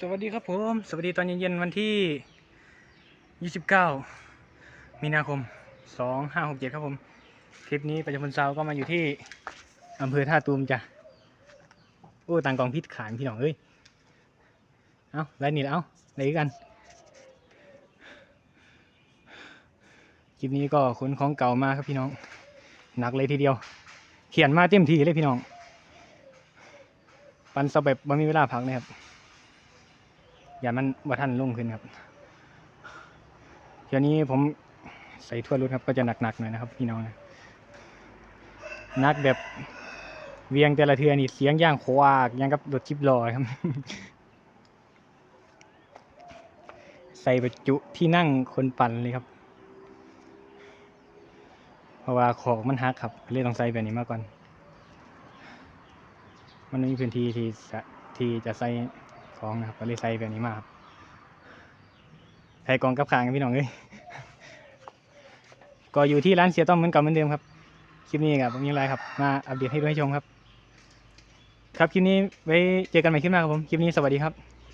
สวัสดีครับผม สวัสดีตอนเย็นๆวันที่ 29 มีนาคม 2567 ครับผม คลิปนี้ประจำพลซาวก็มาอยู่ที่อำเภอท่าตูมจ้ะโอ้ต่างกองพิษขานพี่น้องเอ้ย เอาไรนี่แล้วเอาไหนกันคลิปนี้ก็ขนของเก่ามาครับพี่น้อง หนักเลยทีเดียว เขียนมาเต็มทีเลยพี่น้อง ปันสแบบบ่มีเวลาพักนะครับ อย่ามันว่าท่านลงขึ้นครับเดี๋ยวนี้ผมใส่ทั่วรุดครับก็จะหนักๆหน่อยนะครับ พี่น้องนะนักแบบเวียงแต่ละเทือนี่เสียงย่างควากย่างกับรถจิบลอยครับ ใส่ประจุที่นั่งคนปั่นเลยครับ เพราะว่าของมันหักครับเลยต้องใส่แบบนี้มาก่อน มันไม่มีพื้นที่ที่ที่จะใส่ ของนะครับก็เลยใส่แบบนี้มาครับใส่กองกับขางพี่น้องเลยก็อยู่ที่ร้านเสียต้อมเหมือนเก่าเหมือนเดิมครับคลิปนี้ครับผมยังไรครับมาอัปเดตให้ดูให้ชมครับ ครับคลิปนี้ไว้เจอกันใหม่คลิปหน้าครับผมคลิปนี้สวัสดีครับ